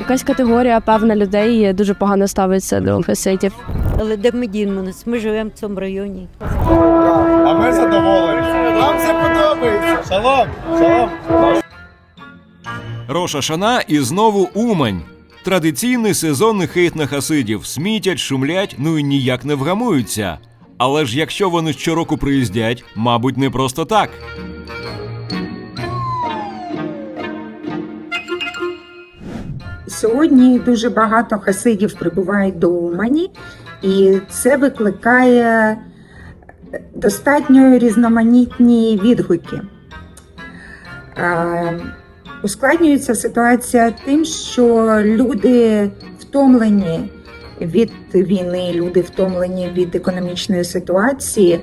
Якась категорія певна людей дуже погано ставиться до хасидів. Але де ми дінемось? Ми живемо в цьому районі. А ми задоволені. Нам все подобається. Шалом, шалом. Роша Шана і знову Умань. Традиційний сезонний хейт на хасидів смітять, шумлять, ну і ніяк не вгамуються. Але ж якщо вони щороку приїздять, мабуть, не просто так. Сьогодні дуже багато хасидів прибувають до Умані, і це викликає достатньо різноманітні відгуки. Ускладнюється ситуація тим, що люди втомлені від війни, люди втомлені від економічної ситуації,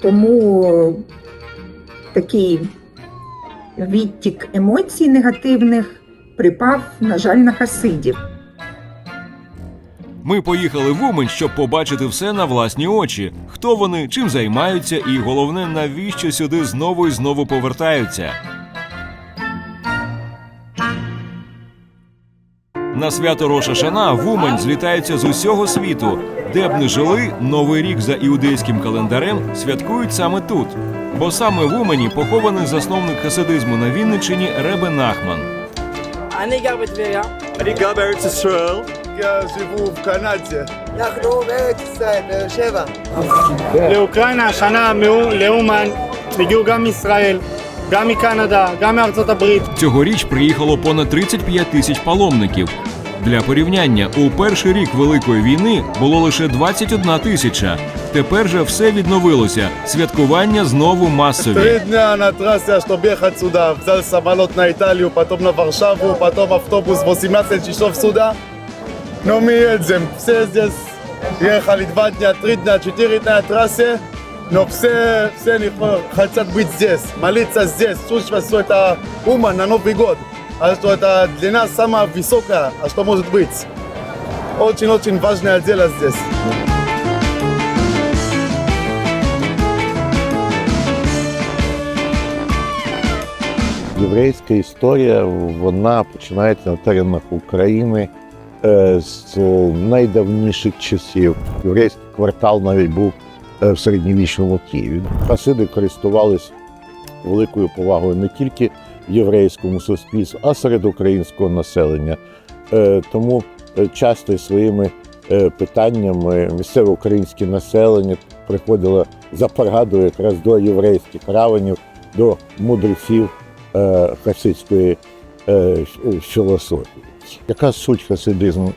тому такий відтік емоцій негативних припав, на жаль, на хасидів. Ми поїхали в Умань, щоб побачити все на власні очі. Хто вони, чим займаються, і головне, навіщо сюди знову і знову повертаються. На свято Роша Шана в Умань злітаються з усього світу, де б не жили новий рік за іудейським календарем святкують саме тут. Бо саме в Умані похований засновник хасидизму на Вінниччині Ребе Нахман. Я живу в Канаді. Україна шана Леуман, Леуман, Ісраїль. אנחנו בארץ ישראל, באר שבע. לאוקראינה השנה מאו- לאומן הגיעו גם מישראל, גם מקנדה, גם מארצות הברית. Цьогоріч приїхало понад 35 тисяч паломників. Для порівняння, у перший рік Великої війни було лише 21 тисяча. Тепер же все відновилося. Святкування знову масові. Три дня на трассе, а чтобы ехать сюда. Взял самолет на Италию, потом на Варшаву, потом автобус 18 часов сюда. Но мы едем. Все здесь ехали два дня, три дня, четыре дня на трассе. Но все, все не хо- хотят быть здесь, молиться здесь, чувствовать, что это Уман на Новый год. А что это длина самая высокая, а что может быть. Очень-очень важное дело здесь. Єврейська історія вона починається на теренах України е, з найдавніших часів. Єврейський квартал навіть був е, В середньовічному Києві. Хасиди користувались великою повагою не тільки в єврейському суспільстві, а серед українського населення. Е, Тому е, часто своїми е, питаннями місцеве українське населення приходило за порадою якраз до єврейських равенів, до мудреців е, хасидської е, філософії. Яка суть хасидизму?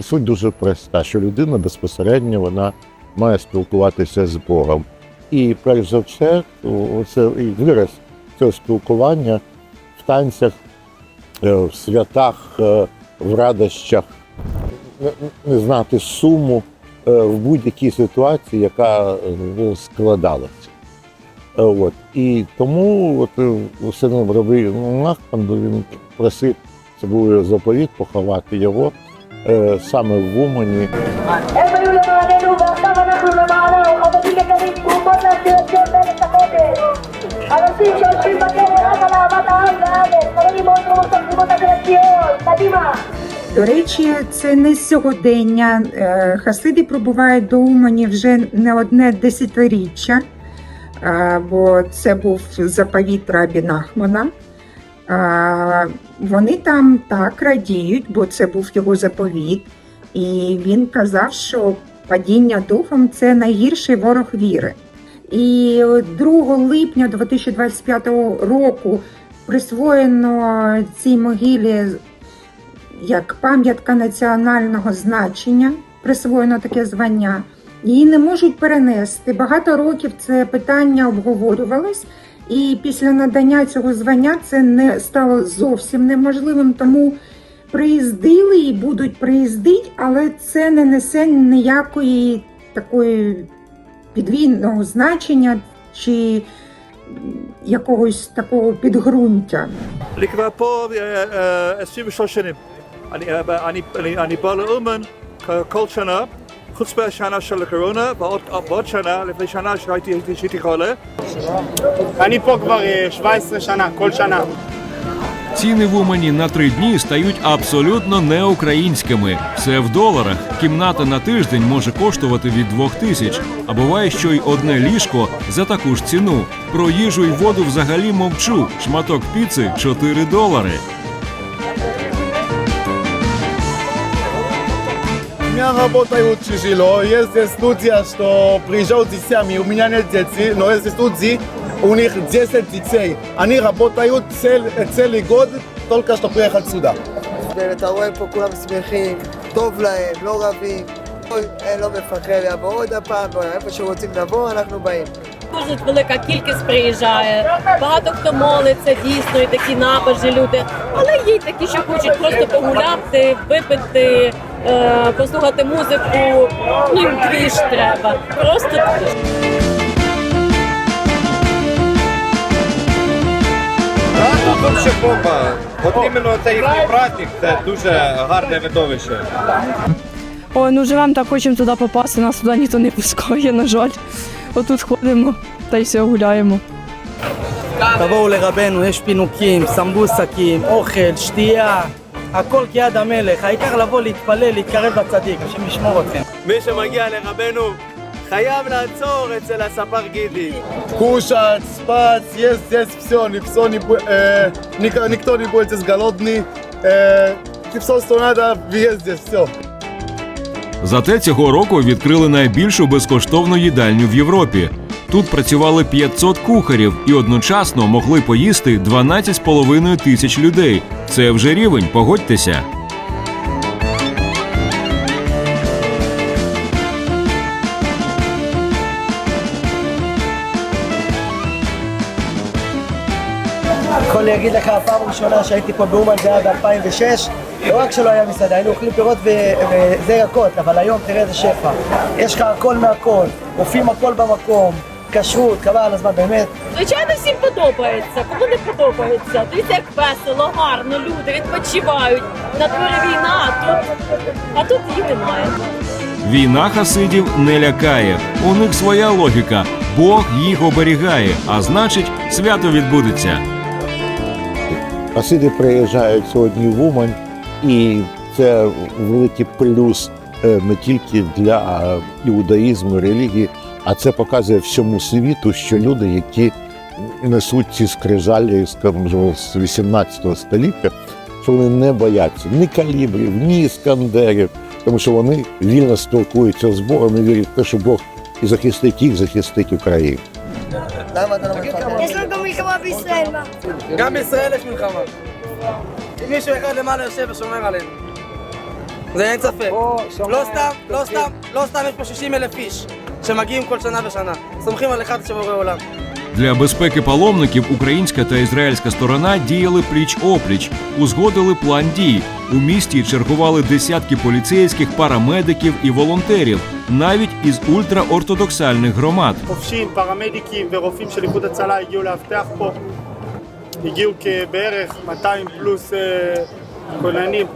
Суть дуже проста, що людина безпосередньо вона має спілкуватися з Богом. І перш за все, це вираз цього спілкування в танцях, е, в святах, е, в радощах, не- знати суму е, в будь-якій ситуації, яка складалася. От. І тому от, сином Раби Нахманду він просив, це був заповіт, поховати його Е, саме в Умані. До речі, це не сьогодення. Е, Хасиди пробувають до Умані вже не одне десятиріччя, е, бо це був заповіт Рабі Нахмана. Вони там так радіють, бо це був його заповіт. І він казав, що падіння духом це найгірший ворог віри. І 2 липня 2025 року присвоєно цій могилі як пам'ятка національного значення, присвоєно таке звання. Її не можуть перенести. Багато років це питання обговорювалось, і після надання цього звання це не стало зовсім неможливим, тому приїздили і будуть приїздити, але це не несе ніякої такої підвійного значення чи якогось такого підґрунтя. Ліква по е, е, е, сім шошини ані ані ані балеумен колчана. אני, אני, אני בא לאומן כל- כל שנה, חוץ מהשנה של הקורונה, ועוד ועוד שנה, לפני שנה שהייתי שהייתי חולה. אני פה כבר אה, 17 שנה, כל שנה. Ціни в Умані на три дні стають абсолютно неукраїнськими. Все в доларах. Кімната на тиждень може коштувати від двох тисяч, а буває, що й одне ліжко за таку ж ціну. Про їжу й воду взагалі мовчу. Шматок піци 4 долари. меня работают тяжело. Есть здесь люди, что приезжают здесь сами. У меня нет детей, но есть люди, у них 10 детей. Они работают цел, целый год, только что приехать сюда. ואתה רואה פה כולם שמחים, טוב להם, לא רבים. אוי, אין, לא מפחד, יבוא עוד הפעם, איפה שרוצים לבוא, אנחנו באים. Дуже велика кількість приїжджає. Багато хто молиться, дійсно, і такі набожі люди. Але є й такі, що хочуть просто погуляти, випити, е, послухати музику. Ну їм двіж треба. Просто двіж. Тут взагалі бомба. От іменно цей їхній праздник це дуже гарне видовище. Ой, ну живемо так, хочемо туди попасти, нас туди ніхто не пускає, на жаль. Отут ходимо та й все гуляємо. תבואו לרבנו, יש פינוקים, סמבוסקים, אוכל, שתייה, הכל כיד המלך, העיקר לבוא להתפלל, להתקרב לצדיק, השם ישמור אתכם. מי שמגיע לרבנו חייב לעצור אצל הספר גידי. Кушать, спать, есть здесь все, никто не, бу- э, ник- никто не будет здесь голодный. Э, все, что надо, есть здесь все. Зате цього року відкрили найбільшу безкоштовну їдальню в Європі. Тут працювали 500 кухарів і одночасно могли поїсти 12,5 тисяч людей. Це вже рівень, погодьтеся. יכול להגיד לך, הפעם הראשונה שהייתי פה באומן זה היה ב-2006, לא רק שלא היה מסעדה, היינו אוכלים פירות ו- וזה ירקות, אבל היום תראה איזה שפע. יש לך הכל מהכל, אופים הכל במקום, кашут, кавала з Магомед. Звичайно, всім подобається. Кому не подобається? Дивіться, як весело, гарно, люди відпочивають. На дворі війна, а тут, а тут її немає. Війна хасидів не лякає. У них своя логіка. Бог їх оберігає, а значить, свято відбудеться. Хасиди приїжджають сьогодні в Умань, і це великий плюс е, не тільки для е, іудаїзму, релігії. а це показує всьому світу, що люди, які несуть ці скрижалі скажімо, з 18 століття, що вони не бояться ні калібрів, ні іскандерів, тому що вони вільно спілкуються з Богом і вірять в те, що Бог і захистить їх, захистить Україну. למה אתה לא מפחד? יש לנו גם מלחמה בישראל, מה? גם בישראל יש מלחמה. אם מישהו אחד למעלה יושב ושומר עלינו. זה אין ספק. לא סתם, לא סתם, לא סתם יש פה 60 אלף איש שמגיעים כל שנה ושנה. סומכים על אחד שבורא עולם. Для безпеки паломників українська та ізраїльська сторона діяли пліч опліч, узгодили план дій. У місті чергували десятки поліцейських, парамедиків і волонтерів, навіть із ультраортодоксальних громад. חובשים, פרמדיקים ורופאים של איחוד הצלה הגיעו לאבטח פה. הגיעו כבערך 200 פלוס אה, כוננים.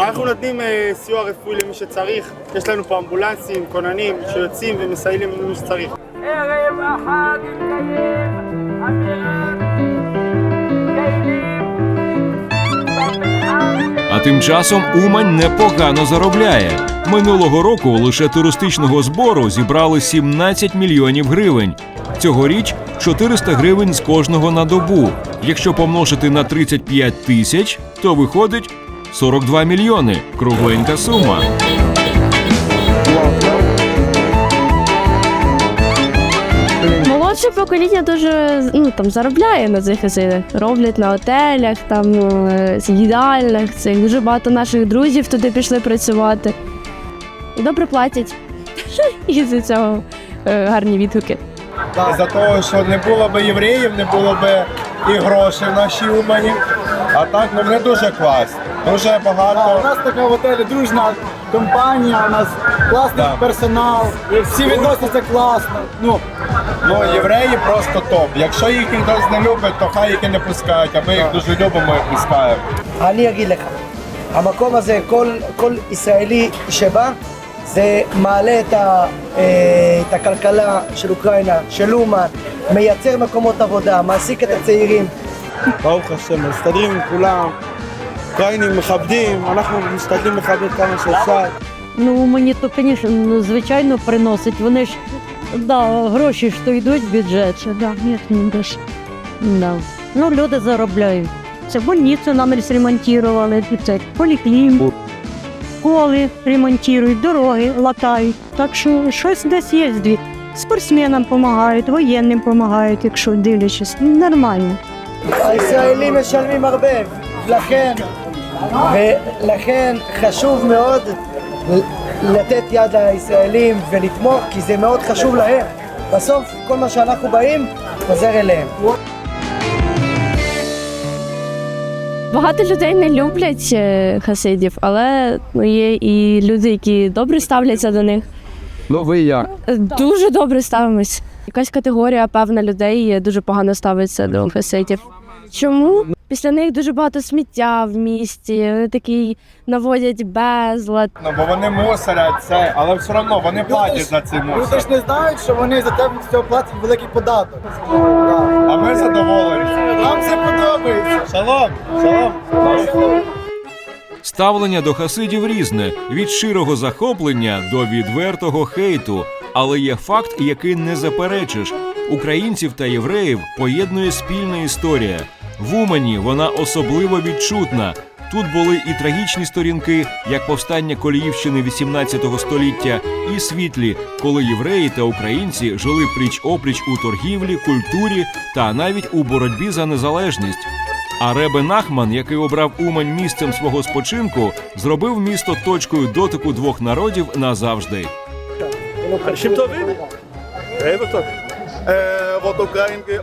אנחנו נותנים אה, סיוע רפואי למי שצריך. יש לנו פה אמבולנסים, כוננים שיוצאים ומסייעים למי שצריך. ערב החג התקיים אווירת А тим часом Умань непогано заробляє. Минулого року лише туристичного збору зібрали 17 мільйонів гривень. Цьогоріч 400 гривень з кожного на добу. Якщо помножити на 35 тисяч, то виходить 42 мільйони. Кругленька сума. Молодше покоління дуже ну, там, заробляє на цих хасидах. Роблять на готелях, там, е, їдальнях. Це дуже багато наших друзів туди пішли працювати. І добре платять. І за цього е, гарні відгуки. За того, що не було б євреїв, не було б і грошей в нашій Умані. А так ну, вони дуже класні. Дуже багато. У нас така в готелі дружна компанія, у нас класний Да. персонал, всі відносяться класно. Ну, Ну, євреї просто топ. Якщо їх хтось не любить, то хай їх і не пускають, а ми їх дуже любимо і пускаємо. אני אגיד לך, המקום הזה, כל, כל ישראלי שבא, זה מעלה את, ה, אה, את הכלכלה של אוקראינה, של אומן, מייצר מקומות עבודה, מעסיק את הצעירים. ברוך השם, מסתדרים עם כולם, אוקראינים מכבדים, אנחנו משתדלים לכבד כמה שאפשר. Ну, мені то, звісно, ну, звичайно приносить. Вони ж да, гроші ж то йдуть в бюджет. Ще, да, ні, не деш. Да. Ну, люди заробляють. Це больницю нам ремонтували, це поліклініку, школи ремонтують, дороги латають. Так що щось десь є. дві. Спортсменам допомагають, воєнним допомагають, якщо дивлячись. Нормально. הישראלים משלמים הרבה, לכן, ולכן חשוב מאוד לתת יד לישראלים ולתמוך, כי זה מאוד חשוב להם. בסוף כל מה שאנחנו באים חוזר אליהם. Багато людей не люблять е, хасидів, але ну, є і люди, які добре ставляться до них. Ну ви як? Е, Дуже добре ставимось. Якась категорія певна людей е, дуже погано ставиться до хасидів. Чому? Після них дуже багато сміття в місті, вони такі наводять безлад. Ну, бо вони мусорять це, але все одно вони платять за цей мусор. ж не знають, що вони за з цього платять великий податок. А ми задоволені. Нам це подобається. Шалом! Шалом! Ставлення до хасидів різне від щирого захоплення до відвертого хейту. Але є факт, який не заперечиш: українців та євреїв поєднує спільна історія. В Умані вона особливо відчутна. Тут були і трагічні сторінки, як повстання Коліївщини 18 століття, і світлі, коли євреї та українці жили пліч опліч у торгівлі, культурі та навіть у боротьбі за незалежність. А Ребе Нахман, який обрав Умань місцем свого спочинку, зробив місто точкою дотику двох народів назавжди. Вот е, українки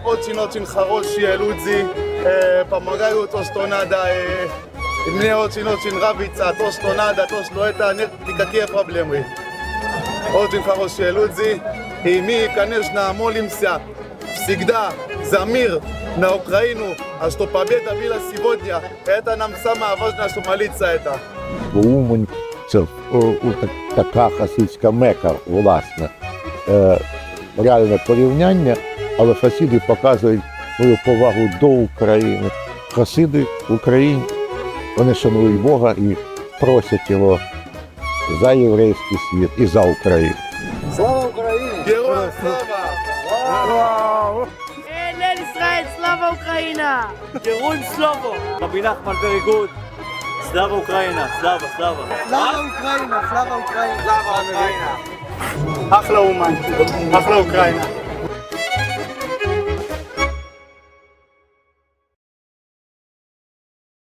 хороші люди. Э, и мне очень-очень нравится то, что надо, то, что это нет никакие проблемы. Очень хорошие люди. И мы, конечно, молимся всегда за мир на Украину, а что победа была сегодня, это нам самое важное, что молиться это. Бо Умань це така хасидська мека, власне. Реальне порівняння, але хасиди показують були повагу до України. Хасиди в Україні, вони шанують Бога і просять його за єврейський світ і за Україну. Слава Україні! Героям слава! Слава Україна! Героям слава! Рабі Нахман Слава Україна! Слава, слава! Слава Україна! Слава Україна! Слава Україна! Ахла Уман! Ахла Україна!